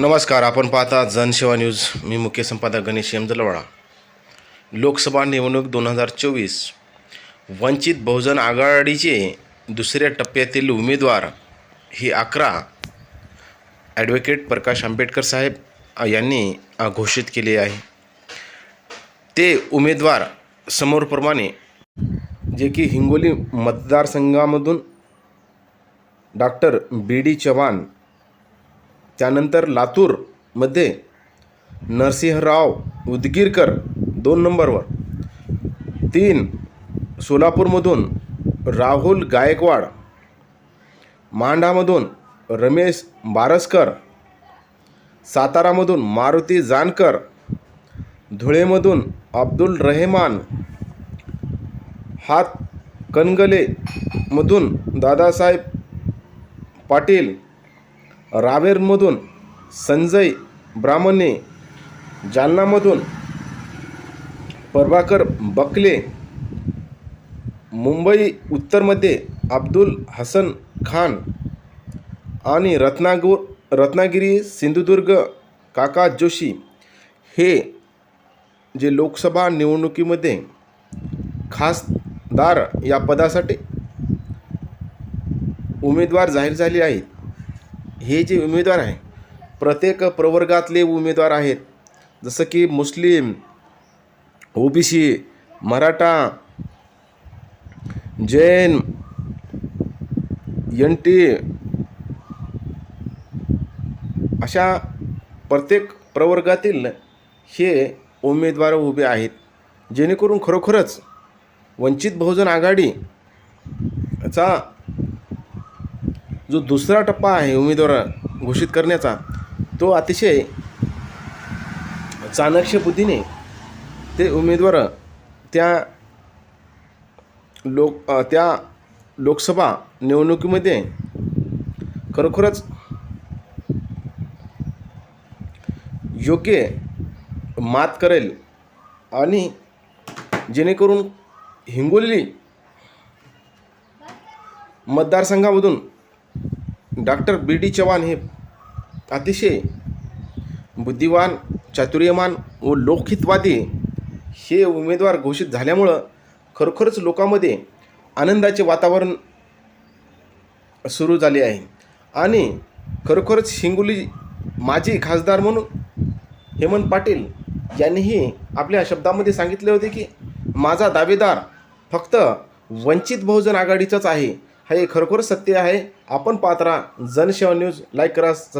नमस्कार आपण पाहता जनसेवा न्यूज. मी मुख्य संपादक गणेश यमजलवाडा लोकसभा निवडणूक दोन हजार चोवीस. वंचित बहुजन आघाडीचे दुसऱ्या टप्प्यातील उमेदवार हे अकरा. ॲडव्होकेट प्रकाश आंबेडकर साहेब यांनी घोषित केले आहे. ते उमेदवार समोरप्रमाणे जे की हिंगोली मतदारसंघामधून डॉक्टर बी डी चव्हाण त्यानंतर लातूरमध्ये नरसिंहराव उदगीरकर दोन नंबरवर. तीन सोलापूरमधून राहुल गायकवाड. मांडामधून रमेश बारसकर. सातारामधून मारुती जानकर. धुळेमधून अब्दुल रहेमान. हात कणगलेमधून दादासाहेब पाटील. रावेरमधून संजय ब्राह्मणे जालनामधून प्रभाकर बकले मुंबई उत्तरमध्ये अब्दुल हसन खान आणि रत्नागूर रत्नागिरी सिंधुदुर्ग काका जोशी हे जे लोकसभा निवडणुकीमध्ये खासदार या पदासाठी उमेदवार जाहीर झाले आहेत. हे जे उमेदवार आहे प्रत्येक प्रवर्गातले उमेदवार आहेत. जसं की Muslim OBC Maratha Jain N T अशा प्रत्येक प्रवर्गातील हे उमेदवार उभे आहेत. जेणेकरून खरोखरच वंचित बहुजन आघाडीचा जो दुसरा टप्पा आहे उमेदवार घोषित करण्याचा तो अतिशय चाणक्य बुद्धीने ते उमेदवार त्या लोक त्या लोकसभा निवडणुकीमध्ये खरोखरच योग्य मात करेल आणि जेणेकरून हिंगोली मतदारसंघामधून डॉक्टर बी डी चव्हाण हे अतिशय बुद्धिवान चातुर्यमान व लोकहितवादी हे उमेदवार घोषित झाल्यामुळं खरोखरच लोकांमध्ये आनंदाचे वातावरण सुरू झाले आहे. आणि खरोखरच हिंगोली माजी खासदार म्हणून हेमंत पाटील यांनीही आपल्या शब्दामध्ये सांगितले होते की माझा दावेदार फक्त वंचित बहुजन आघाडीचाच आहे. हे खरोखर सत्य आहे. आपण पात्रा जनसेवा न्यूज. लाईक करा सबस्क्राईब